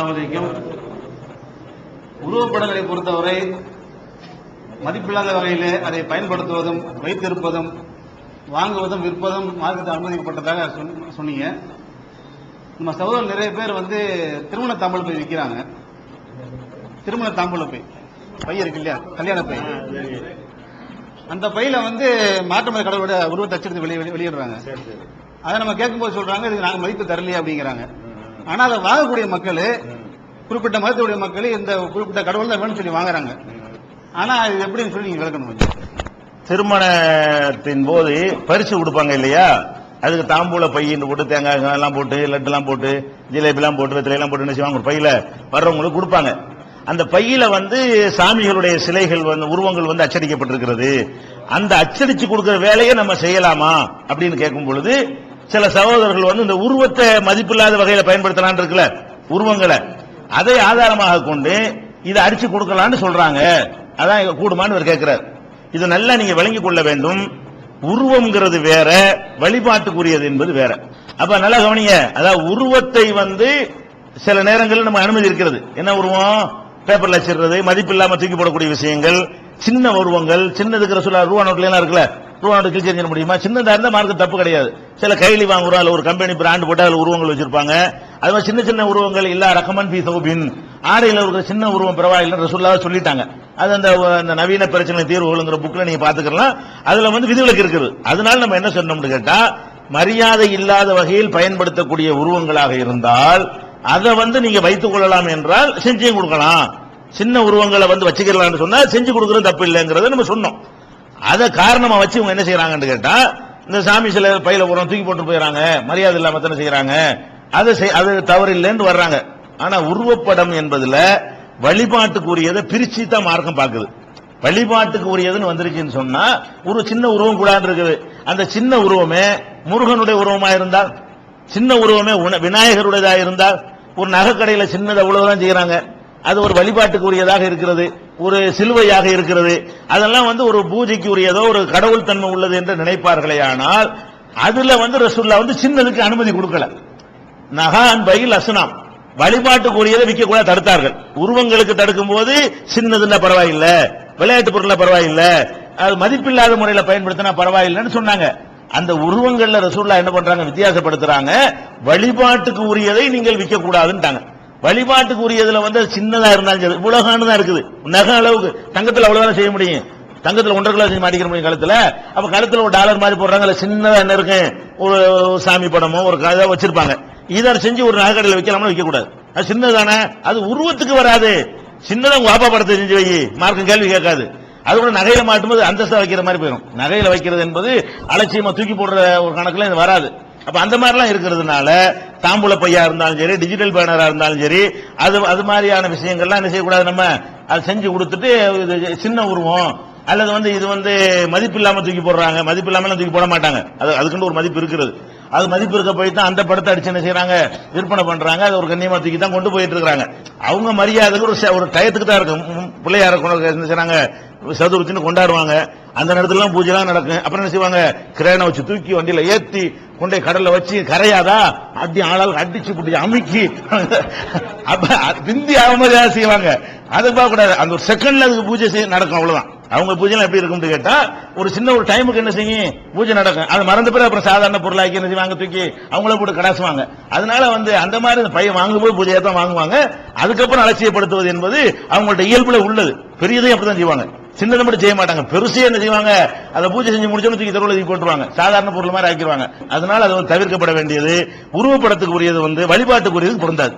அஸ்ஸலாமு உருவப்படங்களை பொறுத்தவரை மதிப்பில்லாத வகையிலே அதை பயன்படுத்துவதும் வைத்திருப்பதும் வாங்குவதும் விற்பதும் மார்க்கத்தில் அனுமதிக்கப்பட்டதாக சொன்ன- சொன்னீங்க. நம்ம சகோதரர் நிறைய பேர் வந்து திருமண தாம்பூல பை விற்கிறாங்க திருமண தாம்பூல பை பை இருக்கு இல்லையா? கல்யாண பை. அந்த பையில வந்து மாற்று மத கடவுளோட உருவத்தை அச்சடித்து வெளியே வெளியிடுறாங்க. அதை நம்ம கேட்கும்போது சொல்றாங்க இதுக்கு நாங்க மதிப்பு தரலையே அப்படிங்கிறாங்க. ஆனா அதை வாங்கக்கூடிய மக்கள் குறிப்பிட்ட மதத்துடைய மக்கள் இந்த குறிப்பிட்ட கடவுள் தான் வேணும்னு சொல்லி வாங்குறாங்க. ஆனா இது எப்படின்னு சொல்லி நீங்க விளக்கணும் திருமணத்தின் போது பரிசு கொடுப்பாங்க இல்லையா? அதுக்கு தாம்பூல பையின்னு போட்டு தேங்காய் எல்லாம் போட்டு லட்டு எல்லாம் போட்டு ஜிலேபி எல்லாம் போட்டு வெத்தலை எல்லாம் போட்டு என்ன செய்வாங்க? ஒரு பையில வர்றவங்களுக்கு கொடுப்பாங்க. அந்த பையில வந்து சாமிகளுடைய சிலைகள் வந்து உருவங்கள் வந்து அச்சடிக்கப்பட்டிருக்கிறது. அந்த அச்சடிச்சு கொடுக்கிற வேலையை நம்ம செய்யலாமா? அப்படின்னு கேட்கும் பொழுது சில சகோதரர்கள் வந்து இந்த உருவத்தை மதிப்பில்லாத வகையில் பயன்படுத்தலாம் இருக்குல்ல உருவங்களை. அதை ஆதாரமாக கொண்டு இதை அடிச்சு கொடுக்கலாம்னு சொல்றாங்க. அதான் இங்க கூடுமான்னு இவர் கேட்கிறார் இது நல்லா நீங்க விளங்கி கொள்ள வேண்டும். உருவம்ங்கிறது வேற வழிபாட்டுக்குரியது என்பது வேற. அப்ப நல்லா கவனிங்க அதாவது உருவத்தை வந்து சில நேரங்களில் நம்ம அனுமதி இருக்கிறது. என்ன உருவம்? பேப்பர்ல வச்சிடுறது மதிப்பு இல்லாம தூக்கி போடக்கூடிய விஷயங்கள் சின்ன உருவங்கள் சின்னதுக்கு ரசூலா ரூபா நோட்ல இருக்குல்ல. ரூபா நோட்டு கிழிச்சு எறிஞ்சிட முடியுமா? சின்னதாக இருந்தால் மார்க்கு தப்பு கிடையாது. சில கைலி வாங்குறோம் அதுல ஒரு கம்பெனி பிராண்ட் போட்டு அதில் உருவங்கள் வச்சிருப்பாங்க. அது மாதிரி சின்ன சின்ன உருவங்கள் இல்லை ரகமன் பி சௌபின். ஆடையில் இருக்கிற சின்ன உருவம் பரவாயில்லை ரசூல்லா சொல்லிட்டாங்க. அது அந்த அந்த நவீன பிரச்சனை தீர்வுகள்ங்கிற புக்கில் நீங்கள் பார்த்துக்கலாம். அதில் வந்து விதிவிலக்கு இருக்குது. அதனால நம்ம என்ன சொன்னோம்னு கேட்டால் மரியாதை இல்லாத வகையில் பயன்படுத்தக்கூடிய உருவங்களாக இருந்தால் அதை வந்து நீங்க வைத்துக் கொள்ளலாம் என்றால் செஞ்சியும் கொடுக்கலாம். சின்ன உருவங்களை வந்து வச்சுக்கலாம்னு சொன்னா செஞ்சு கொடுக்கறது தப்பு இல்லைங்கிறத நம்ம சொன்னோம். அதை காரணமா வச்சு இவங்க என்ன செய்யறாங்கன்னு கேட்டா இந்த சாமி சில பையில உரம் தூக்கி போட்டு போயிடறாங்க மரியாதை இல்லாம தானே செய்யறாங்க அது செய்- அது தவறு இல்லைன்னு வர்றாங்க. ஆனா உருவப்படம் என்பதுல வழிபாட்டுக்குரியதை பிரிச்சு தான் மார்க்கம் பார்க்குது. வழிபாட்டுக்கு உரியதுன்னு வந்துருச்சுன்னு சொன்னா ஒரு சின்ன உருவம் கூடாது இருக்குது அந்த சின்ன உருவமே முருகனுடைய உருவமா இருந்தால் சின்ன உருவமே உண- விநாயகருடையதா இருந்தால் ஒரு நகைக்கடையில சின்னது அவ்வளவுதான் செய்யறாங்க அது ஒரு வழிபாட்டுக்கு உரியதாக இருக்கிறது. ஒரு சிலுவையாக இருக்கிறது. அதெல்லாம் வந்து ஒரு பூஜைக்கு உரியதோ ஒரு கடவுள் தன்மை உள்ளது என்று நினைப்பார்களே ஆனால் அதுல வந்து ரசூல்லா வந்து சின்னதுக்கு அனுமதி கொடுக்கல. நகான் பையில் அசுனாம் வழிபாட்டுக்குரியதை விற்க கூட தடுத்தார்கள். உருவங்களுக்கு தடுக்கும் போது சின்னதுன்னா பரவாயில்ல விளையாட்டு பொருள்ல பரவாயில்ல அது மதிப்பில்லாத முறையில பயன்படுத்தினா பரவாயில்லைன்னு சொன்னாங்க. அந்த உருவங்கள்ல ரசூல்லா என்ன பண்றாங்க? வித்தியாசப்படுத்துறாங்க. வழிபாட்டுக்கு உரியதை நீங்கள் விற்க கூடாதுன்ட்டாங்க வழிபாட்டுக்கு உரியதுல வந்து சின்னதா இருந்தாலும் சரி உலகான்னு தான் இருக்குது. நகை அளவுக்கு தங்கத்துல அவ்வளவுதான் செய்ய முடியும். தங்கத்துல ஒன்றரை கிலோ செஞ்சு மாட்டிக்கிற முடியும் கழுத்துல. அப்ப கழுத்துல ஒரு டாலர் மாதிரி போடுறாங்கல்ல சின்னதா என்ன இருக்கு? ஒரு சாமி படமோ ஒரு கதை வச்சிருப்பாங்க. இதை செஞ்சு ஒரு நகைக்கடையில் வைக்கலாம்னு வைக்க கூடாது அது சின்னதானே? அது உருவத்துக்கு வராது. சின்னதா உங்க பாப்பா படத்தை செஞ்சு வை. மார்க்கம் கேள்வி கேட்காது. அது கூட நகையில மாட்டும்போது அந்தஸ்தா வைக்கிற மாதிரி போயிடும் நகையில வைக்கிறது என்பது அலட்சியமா தூக்கி போடுற ஒரு கணக்குல இது வராது. அப்ப அந்த மாதிரிலாம் இருக்கிறதுனால தாம்பூல பையா இருந்தாலும் சரி டிஜிட்டல் பேனரா இருந்தாலும் சரி அது அது மாதிரியான விஷயங்கள்லாம் என்ன செய்யக்கூடாது நம்ம? அதை செஞ்சு கொடுத்துட்டு இது சின்ன உருவம். அல்லது வந்து இது வந்து மதிப்பு இல்லாம தூக்கி போடுறாங்க. மதிப்பு இல்லாம தூக்கி போட மாட்டாங்க. அது அதுக்குன்னு ஒரு மதிப்பு இருக்கிறது அது மதிப்பு இருக்க போய் தான் அந்த படத்தை அடிச்சு என்ன செய்யறாங்க விற்பனை பண்றாங்க. அது ஒரு கண்ணியமா தூக்கி தான் கொண்டு போயிட்டு இருக்காங்க அவங்க மரியாதைக்கு ஒரு ச- ஒரு டயத்துக்கு தான் இருக்கும். பிள்ளையார என்ன செய்யறாங்க சதுர்த்தின்னு கொண்டாடுவாங்க. அந்த நேரத்துல பூஜைலாம் நடக்கும். அப்புறம் என்ன செய்வாங்க? கிரேனை வச்சு தூக்கி வண்டியில ஏத்தி கொண்டே கடல்ல வச்சு கரையாதா? அடி ஆளால் அடிச்சு புடி அமுக்கி. அப்ப பிந்தி அவமரியாதை செய்வாங்க? அதை பார்க்க கூடாது அந்த ஒரு செகண்ட்ல அதுக்கு பூஜை செய்ய நடக்கும் அவ்வளவுதான். அவங்க பூஜை எப்படி இருக்கும்னு கேட்டா ஒரு சின்ன ஒரு டைமுக்கு என்ன செய்யும் பூஜை நடக்கும். அது மறந்த பிறகு அப்புறம் சாதாரண பொருளாக்கி என்ன செய்வாங்க? தூக்கி அவங்கள போட்டு கடாசுவாங்க. அதனால வந்து அந்த மாதிரி அந்த பையன் வாங்கும்போது பூஜையை தான் வாங்குவாங்க. அதுக்கப்புறம் அலட்சியப்படுத்துவது என்பது அவங்கள்ட்ட இயல்புல உள்ளது. பெரியதையும் அப்படிதான் செய்வாங்க. சின்னதை மட்டும் செய்ய மாட்டாங்க. பெருசே என்ன செய்வாங்க? அதை பூஜை செஞ்சு முடிச்சோன்னு தூக்கி தெருவில் தூக்கி போட்டுருவாங்க. சாதாரண பொருள் மாதிரி ஆக்கிடுவாங்க. அதனால அது வந்து தவிர்க்கப்பட வேண்டியது. உருவப்படத்துக்கு உரியது வந்து வழிபாட்டுக்குரியது பொருந்தாது.